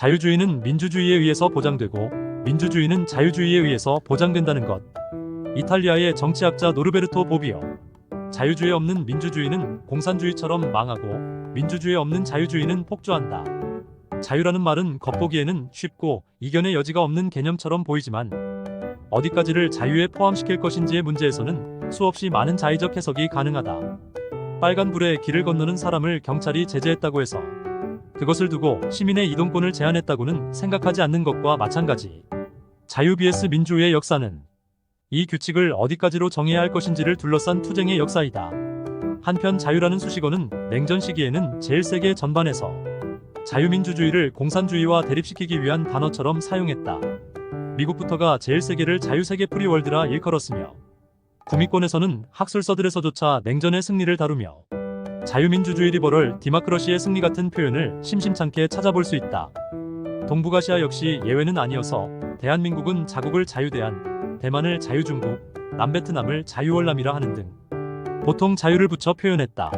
자유주의는 민주주의에 의해서 보장되고 민주주의는 자유주의에 의해서 보장된다는 것. 이탈리아의 정치학자 노르베르토 보비오. 자유주의 없는 민주주의는 공산주의처럼 망하고 민주주의 없는 자유주의는 폭주한다. 자유라는 말은 겉보기에는 쉽고 이견의 여지가 없는 개념처럼 보이지만 어디까지를 자유에 포함시킬 것인지의 문제에서는 수없이 많은 자의적 해석이 가능하다. 빨간불에 길을 건너는 사람을 경찰이 제재했다고 해서 그것을 두고 시민의 이동권을 제한했다고는 생각하지 않는 것과 마찬가지. 자유 vs 민주의 역사는 이 규칙을 어디까지로 정해야 할 것인지를 둘러싼 투쟁의 역사이다. 한편 자유라는 수식어는 냉전 시기에는 제일 세계 전반에서 자유민주주의를 공산주의와 대립시키기 위한 단어처럼 사용했다. 미국부터가 제일 세계를 자유세계 프리월드라 일컬었으며 구미권에서는 학술서들에서조차 냉전의 승리를 다루며 자유민주주의 리버럴 디마크러시의 승리 같은 표현을 심심찮게 찾아볼 수 있다. 동북아시아 역시 예외는 아니어서 대한민국은 자국을 자유대한, 대만을 자유중국, 남베트남을 자유월남이라 하는 등 보통 자유를 붙여 표현했다.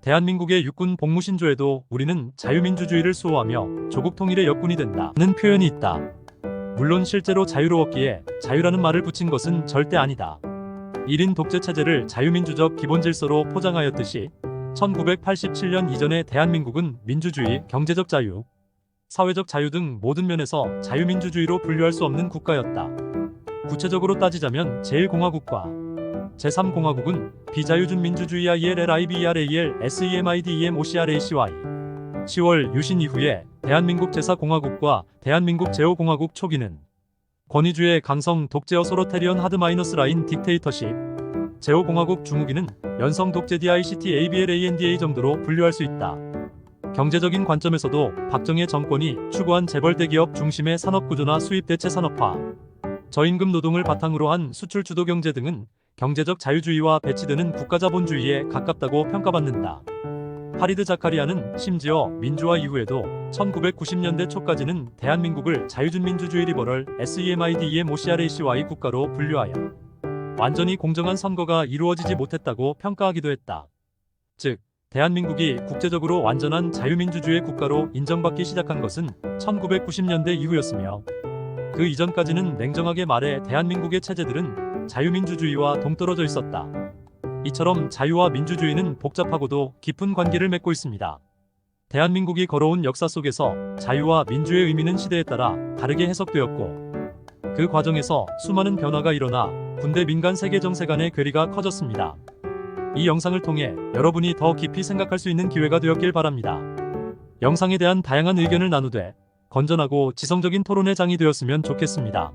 대한민국의 육군 복무신조에도 우리는 자유민주주의를 수호하며 조국 통일의 역군이 된다는 표현이 있다. 물론 실제로 자유로웠기에 자유라는 말을 붙인 것은 절대 아니다. 1인 독재 체제를 자유민주적 기본 질서로 포장하였듯이 1987년 이전의 대한민국은 민주주의, 경제적 자유, 사회적 자유 등 모든 면에서 자유민주주의로 분류할 수 없는 국가였다. 구체적으로 따지자면 제1공화국과 제3공화국은 비자유준 민주주의 ILLIBERAL SEMIDEM OCRACY 10월 유신 이후에 대한민국 제4공화국과 대한민국 제5공화국 초기는 권위주의 강성 독재 어 소로테리언 하드 마이너스 라인 딕테이터십 제5공화국 중후기는 연성 독재 DICT ABLANDA 정도로 분류할 수 있다. 경제적인 관점에서도 박정희 정권이 추구한 재벌 대 기업 중심의 산업구조나 수입 대체 산업화, 저임금 노동을 바탕으로 한 수출 주도 경제 등은 경제적 자유주의와 배치되는 국가자본주의에 가깝다고 평가받는다. 파리드 자카리아는 심지어 민주화 이후에도 1990년대 초까지는 대한민국을 자유준민주주의 리버럴 SEMIDEM OCRACY 국가로 분류하여 완전히 공정한 선거가 이루어지지 못했다고 평가하기도 했다. 즉, 대한민국이 국제적으로 완전한 자유민주주의 국가로 인정받기 시작한 것은 1990년대 이후였으며 그 이전까지는 냉정하게 말해 대한민국의 체제들은 자유민주주의와 동떨어져 있었다. 이처럼 자유와 민주주의는 복잡하고도 깊은 관계를 맺고 있습니다. 대한민국이 걸어온 역사 속에서 자유와 민주의 의미는 시대에 따라 다르게 해석되었고 그 과정에서 수많은 변화가 일어나 군대 민간 세계 정세 간의 괴리가 커졌습니다. 이 영상을 통해 여러분이 더 깊이 생각할 수 있는 기회가 되었길 바랍니다. 영상에 대한 다양한 의견을 나누되 건전하고 지성적인 토론의 장이 되었으면 좋겠습니다.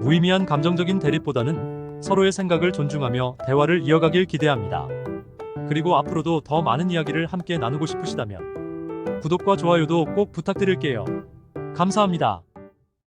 무의미한 감정적인 대립보다는 서로의 생각을 존중하며 대화를 이어가길 기대합니다. 그리고 앞으로도 더 많은 이야기를 함께 나누고 싶으시다면 구독과 좋아요도 꼭 부탁드릴게요. 감사합니다.